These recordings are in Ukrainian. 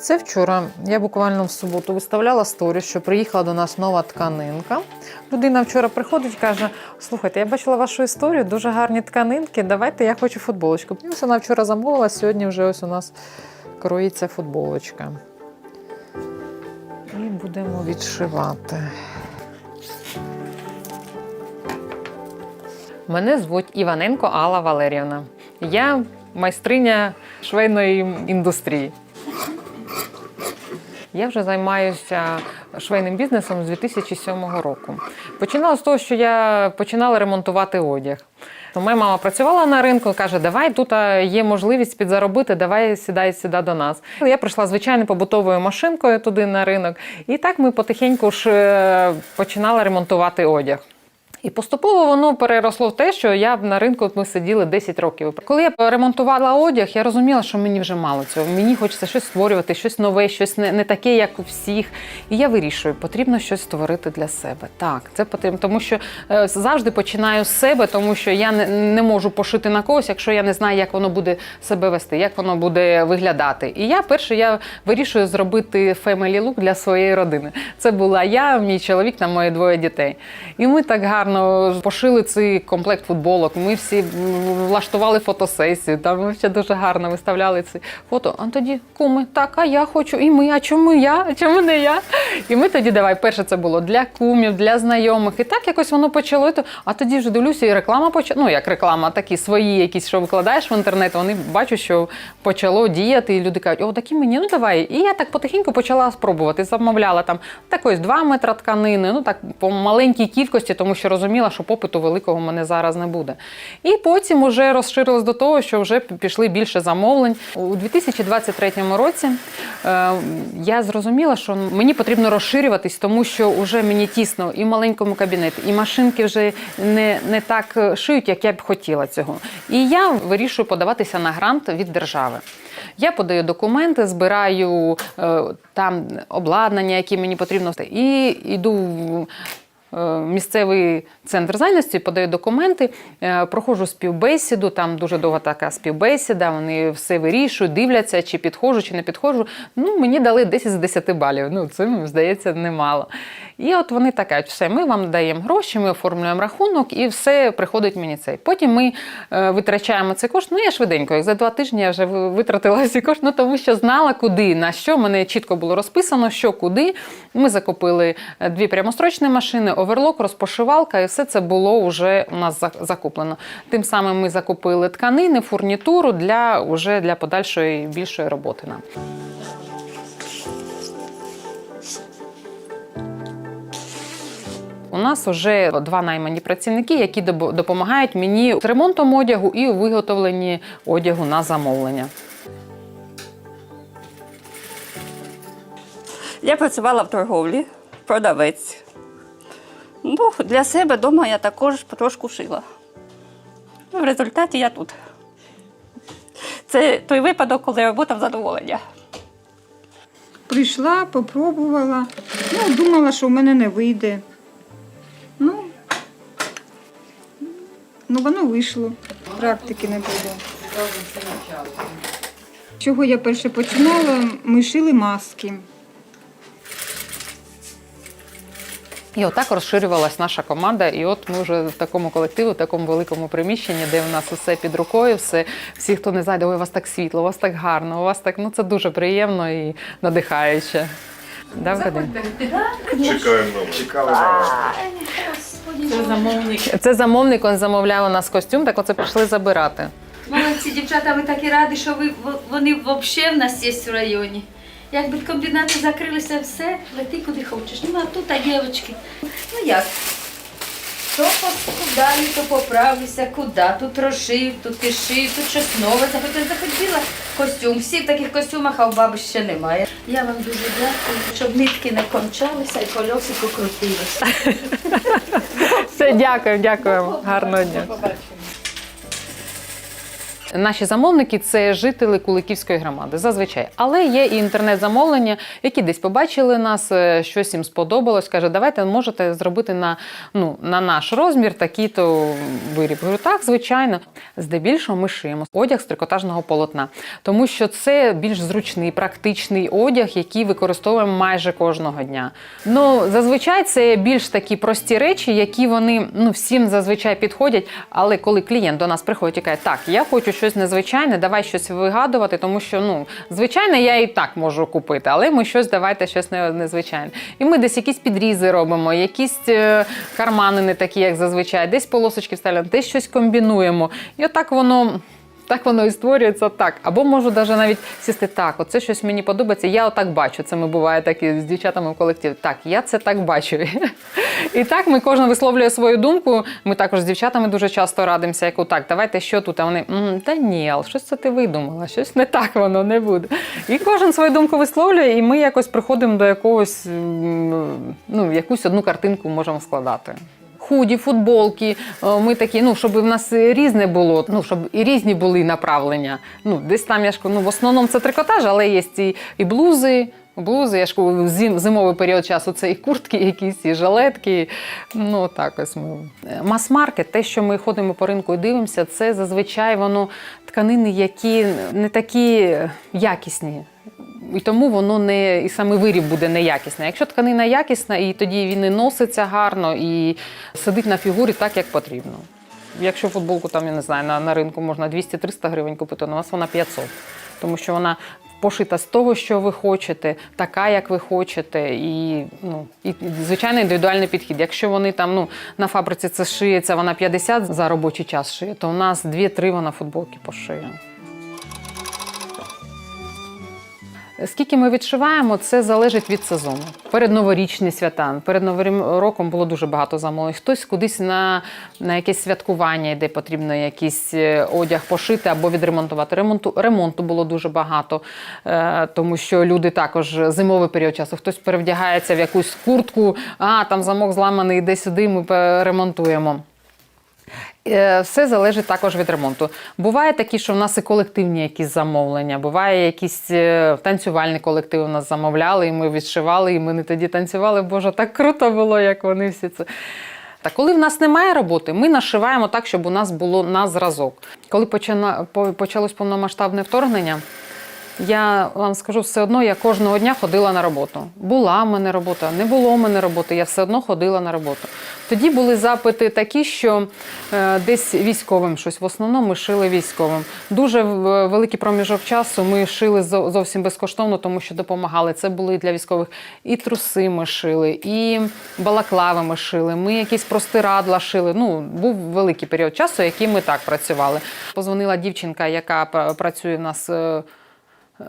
Це вчора я буквально в суботу виставляла сторіс, що приїхала до нас нова тканинка. Людина вчора приходить і каже: слухайте, я бачила вашу історію, дуже гарні тканинки. Давайте я хочу футболочку. І ось вона вчора замовила, сьогодні вже ось у нас кроїться футболочка. І будемо відшивати. Мене звуть Іваненко Алла Валерівна. Я майстриня швейної індустрії. Я вже займаюся швейним бізнесом з 2007 року. Починала з того, що я починала ремонтувати одяг. То Моя мама працювала на ринку, каже, давай тут є можливість підзаробити, давай сідай сюди до нас. Я прийшла звичайно побутовою машинкою туди на ринок, і так ми потихеньку ж е, починали ремонтувати одяг. І поступово воно переросло в те, що я на ринку ми сиділи 10 років. Коли я ремонтувала одяг, я розуміла, що мені вже мало цього. Мені хочеться щось створювати, щось нове, щось не, не таке, як у всіх. І я вирішую, потрібно щось створити для себе. Так, це потрібно, тому що е, завжди починаю з себе, тому що я не, не можу пошити на когось, якщо я не знаю, як воно буде себе вести, як воно буде виглядати. І я перше я вирішую зробити family look для своєї родини. Це була я, мій чоловік та мої двоє дітей. І ми так гарно пошили цей комплект футболок. Ми всі влаштували фотосесію. Там ми ще дуже гарно виставляли ці фото. А тоді куми, так, а я хочу, і ми, а чому я? А чому не я? І ми тоді давай, перше це було для кумів, для знайомих. І так якось воно почало. А тоді вже дивлюся, і реклама почала. Ну як реклама, такі свої, якісь, що викладаєш в інтернет. Вони бачу, що почало діяти, і люди кажуть, о, такі мені, ну давай. І я так потихеньку почала спробувати. Замовляла там так ось 2 метра тканини, ну так по маленькій кількості, тому що розуміла, що попиту великого в мене зараз не буде. І потім вже розширилось до того, що вже пішли більше замовлень. У 2023 році е, я зрозуміла, що мені потрібно розширюватись, тому що вже мені тісно і в маленькому кабінеті, і машинки вже не, не так е, шиють, як я б хотіла цього. І я вирішую подаватися на грант від держави. Я подаю документи, збираю е, там обладнання, які мені потрібно, і йду місцевий центр зайнятості, подаю документи, е, проходжу співбесіду, там дуже довга така співбесіда, вони все вирішують, дивляться, чи підходжу, чи не підходжу. Ну, мені дали 10 з 10 балів. Ну, це, здається, немало. І от вони так кажуть, все, ми вам даємо гроші, ми оформлюємо рахунок і все приходить мені цей. Потім ми е, витрачаємо цей кошт. Ну, я швиденько, як за два тижні я вже витратила ці кошти, ну, тому що знала, куди, на що. Мене чітко було розписано, що куди. Ми закупили е, дві прямострочні машини, оверлок, розпошивалка, і все це було вже у нас за- закуплено. Тим самим ми закупили тканини, фурнітуру для, уже для подальшої більшої роботи нам. У нас вже два наймані працівники, які допомагають мені з ремонтом одягу і у виготовленні одягу на замовлення. Я працювала в торговлі, продавець. Ну, для себе вдома я також потрошку шила. В результаті я тут. Це той випадок, коли робота в задоволення. Прийшла, попробувала. Ну, думала, що в мене не вийде. Ну, ну воно вийшло. Практики не було. Чого я перше починала? Ми шили маски. І отак розширювалась наша команда. І от ми вже в такому колективі, в такому великому приміщенні, де в нас усе під рукою, все, всі, хто не знає, ой, у вас так світло, у вас так гарно, у вас так, ну це дуже приємно і надихаюче. Да, Вадим? Чекаємо. Це замовник. Це замовник, він замовляв у нас костюм, так оце прийшли забирати. Молодці, дівчата, ми такі раді, що ви, вони взагалі в нас є в районі. Якби комбінати закрилися, все, лети куди хочеш. Ну, а тут, а дівчатки, ну як? То поскудалі, то поправлюся, куди? Тут розшив, тут пішив, тут щось нове. Захотіла, захотіла костюм. Всі в таких костюмах, а у баби ще немає. Я вам дуже дякую, щоб нитки не кончалися і кольосику крутилися. Все, дякую, дякуємо. Гарного дня. Наші замовники це жителі Куликівської громади, зазвичай. Але є і інтернет-замовлення, які десь побачили нас, е, щось їм сподобалось. каже, давайте можете зробити на, ну, на наш розмір такий-то виріб. Говорю, так, звичайно. Здебільшого ми шиємо одяг з трикотажного полотна, тому що це більш зручний, практичний одяг, який використовуємо майже кожного дня. Ну, зазвичай це більш такі прості речі, які вони ну, всім зазвичай підходять. Але коли клієнт до нас приходить і каже, так, я хочу щось незвичайне, давай щось вигадувати, тому що ну, звичайне я і так можу купити, але ми щось давайте щось незвичайне. І ми десь якісь підрізи робимо, якісь е, кармани не такі, як зазвичай, десь полосочки вставляємо, десь щось комбінуємо. І отак воно. Так воно і створюється так. Або можу даже навіть сісти так, оце щось мені подобається, я отак бачу. Це ми буває так і з дівчатами в колективі. Так, я це так бачу. І так ми кожен висловлює свою думку. Ми також з дівчатами дуже часто радимося, як так, давайте що тут? А вони «М, та щось це ти видумала, щось не так воно не буде. І кожен свою думку висловлює, і ми якось приходимо до якогось, ну, якусь одну картинку можемо складати худі, футболки. Е, Ми такі, ну щоб в нас різне було, ну щоб і різні були направлення. Ну десь там я ж ну в основному це трикотаж, але є і, і блузи. Блузи, я ж в зим, зимовий період часу це і куртки, якісь, і жилетки. Ну так ось ми. Е, Мас-маркет, те, що ми ходимо по ринку і дивимося, це зазвичай воно тканини, які не такі якісні. І тому воно не і саме виріб буде неякісний. Якщо тканина якісна, і тоді він і носиться гарно і сидить на фігурі так, як потрібно. Якщо футболку там, я не знаю, на, на ринку можна 200-300 гривень купити, то у нас вона 500. Тому що вона пошита з того, що ви хочете, така, як ви хочете, і, ну, і звичайно індивідуальний підхід. Якщо вони там ну, на фабриці це шиється, вона 50 за робочий час шиє, то у нас 2-3 вона футболки пошиє. Скільки ми відшиваємо, це залежить від сезону. Перед новорічні свята, перед новим роком було дуже багато замовлень. Хтось кудись на, на якесь святкування, де потрібно якийсь е, одяг пошити або відремонтувати. Ремонту ремонту було дуже багато, е, тому що люди також зимовий період часу. Хтось перевдягається в якусь куртку, а там замок зламаний, іде сюди, ми ремонтуємо. Е, Все залежить також від ремонту. Буває такі, що в нас і колективні якісь замовлення, буває якісь е, танцювальні колективи у нас замовляли, і ми відшивали, і ми не тоді танцювали. Боже, так круто було, як вони всі це. Та коли в нас немає роботи, ми нашиваємо так, щоб у нас було на зразок. Коли почалось повномасштабне вторгнення, я вам скажу, все одно я кожного дня ходила на роботу. Була в мене робота, не було в мене роботи, я все одно ходила на роботу. Тоді були запити такі, що е, десь військовим щось в основному ми шили військовим. Дуже великий проміжок часу ми шили зовсім безкоштовно, тому що допомагали. Це були для військових і труси ми шили, і балаклави ми шили. Ми якісь простирадла шили. Ну був великий період часу, який ми так працювали. Позвонила дівчинка, яка працює в нас.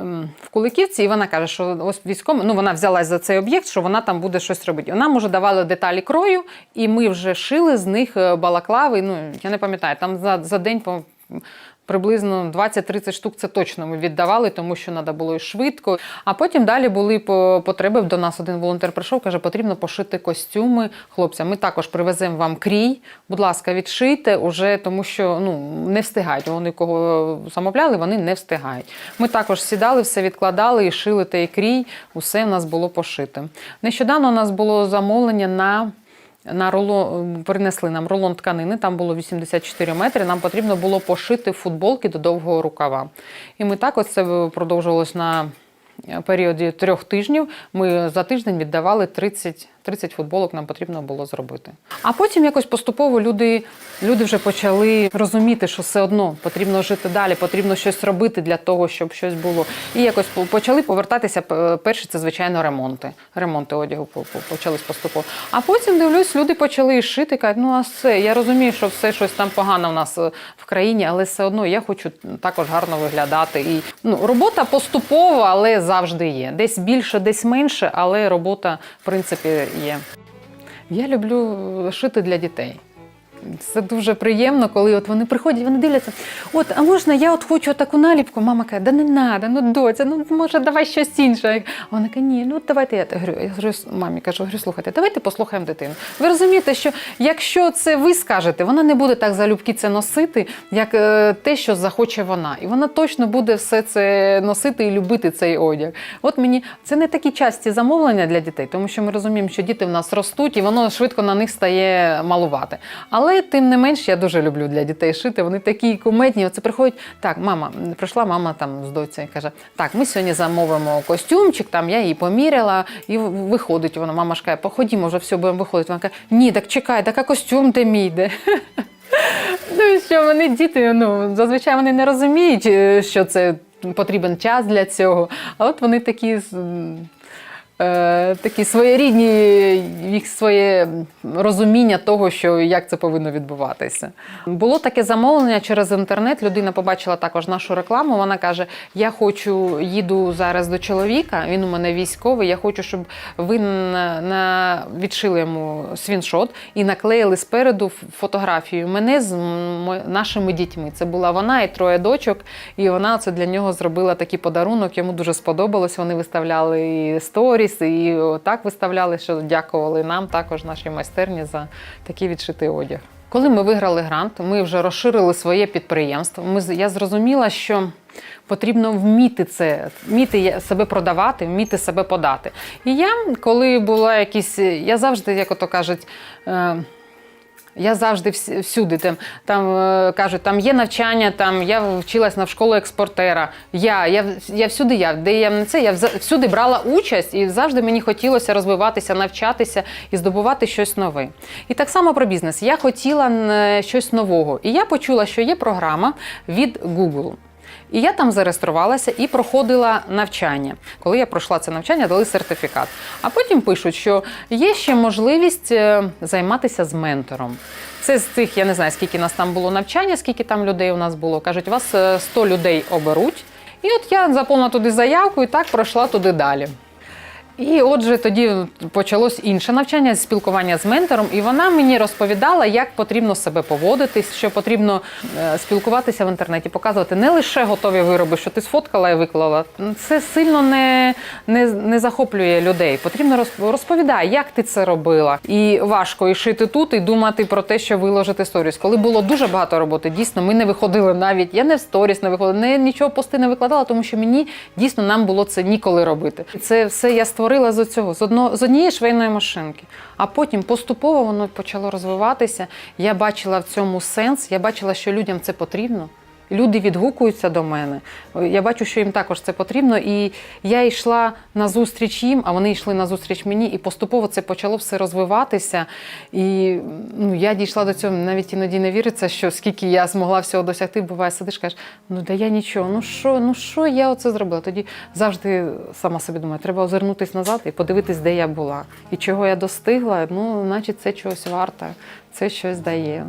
Ем, в Куликівці, і вона каже, що ось військом, ну вона взялась за цей об'єкт, що вона там буде щось робити. Вона може давали деталі крою, і ми вже шили з них е, балаклави. Ну я не пам'ятаю, там за, за день по. Приблизно 20-30 штук це точно ми віддавали, тому що треба було і швидко. А потім далі були по- потреби. До нас один волонтер прийшов, каже, потрібно пошити костюми хлопцям. Ми також привеземо вам крій. Будь ласка, відшийте уже, тому що ну не встигають. Вони кого замовляли, вони не встигають. Ми також сідали, все відкладали і шили той крій. Усе в нас було пошите. Нещодавно у нас було замовлення на. На рулон, принесли нам рулон тканини, там було 84 метри. Нам потрібно було пошити футболки до довгого рукава. І ми так ось це продовжувалось на періоді трьох тижнів. Ми за тиждень віддавали 30, 30 футболок, нам потрібно було зробити. А потім якось поступово люди, люди вже почали розуміти, що все одно потрібно жити далі, потрібно щось робити для того, щоб щось було. І якось почали повертатися. Перші це, звичайно, ремонти. Ремонти одягу по- по- почались поступово. А потім дивлюсь, люди почали шити. Кажуть, ну а все, я розумію, що все щось там погано в нас е, в країні, але все одно я хочу також гарно виглядати. І ну, робота поступова, але завжди є. Десь більше, десь менше, але робота, в принципі, є. Я люблю шити для дітей. Це дуже приємно, коли от вони приходять, вони дивляться. От, а можна я от хочу таку наліпку? Мама каже, да не треба, ну доця, ну може давай щось інше. Вона каже, ні, ну давайте я говорю, я говорю мамі кажу, говорю, слухайте, давайте послухаємо дитину. Ви розумієте, що якщо це ви скажете, вона не буде так залюбки це носити, як е, те, що захоче вона. І вона точно буде все це носити і любити цей одяг. От мені це не такі часті замовлення для дітей, тому що ми розуміємо, що діти в нас ростуть і воно швидко на них стає малувати. Але тим не менш, я дуже люблю для дітей шити. Вони такі кумедні. Оце приходять. Так, мама, прийшла мама там з доцею і каже: Так, ми сьогодні замовимо костюмчик, там я її поміряла, і виходить вона. Мама ж каже, походімо, вже все будемо виходити. Вона каже, ні, так чекай, так а костюм де мій де. Ну, що вони діти, ну зазвичай вони не розуміють, е, що це потрібен час для цього. А от вони такі. Е, такі своєрідні, їх своє розуміння того, що як це повинно відбуватися. Було таке замовлення через інтернет. Людина побачила також нашу рекламу. Вона каже: Я хочу, їду зараз до чоловіка. Він у мене військовий. Я хочу, щоб ви на, на відшили йому свіншот і наклеїли спереду фотографію мене з нашими дітьми. Це була вона і троє дочок. І вона це для нього зробила такий подарунок. Йому дуже сподобалось. Вони виставляли і сторіс, і так виставляли, що дякували нам також нашій майстерні за такий відшитий одяг. Коли ми виграли грант, ми вже розширили своє підприємство. Ми я зрозуміла, що потрібно вміти це, вміти себе продавати, вміти себе подати. І я, коли була якісь, я завжди, як ото кажуть. Я завжди всюди там, там е, кажуть, там є навчання, там я вчилась на школу експортера. Я, я, я всюди я, де я не це, я всюди брала участь і завжди мені хотілося розвиватися, навчатися і здобувати щось нове. І так само про бізнес. Я хотіла щось нового. І я почула, що є програма від Google. І я там зареєструвалася і проходила навчання. Коли я пройшла це навчання, дали сертифікат. А потім пишуть, що є ще можливість е, займатися з ментором. Це з цих, я не знаю, скільки нас там було навчання, скільки там людей у нас було. Кажуть, вас е, 100 людей оберуть. І от я заповнила туди заявку і так пройшла туди далі. І отже, тоді почалось інше навчання, спілкування з ментором, і вона мені розповідала, як потрібно себе поводитись, що потрібно е, спілкуватися в інтернеті, показувати не лише готові вироби, що ти сфоткала і виклала. Це сильно не, не, не захоплює людей. Потрібно розп- розповідати, як ти це робила. І важко і шити тут, і думати про те, що виложити сторіс. Коли було дуже багато роботи, дійсно, ми не виходили навіть. Я не в сторіс не виходила, не нічого пости не викладала, тому що мені дійсно нам було це ніколи робити. Це все я створила з цього, з одно, з однієї швейної машинки. А потім поступово воно почало розвиватися. Я бачила в цьому сенс, я бачила, що людям це потрібно. Люди відгукуються до мене. Я бачу, що їм також це потрібно. І я йшла на зустріч їм, а вони йшли на зустріч мені, і поступово це почало все розвиватися. І ну, я дійшла до цього, навіть іноді не віриться, що скільки я змогла всього досягти, буває, сидиш, кажеш, ну да я нічого, ну що, ну що я оце зробила? Тоді завжди сама собі думаю, треба озирнутись назад і подивитись, де я була. І чого я достигла, ну, значить, це чогось варте, це щось дає.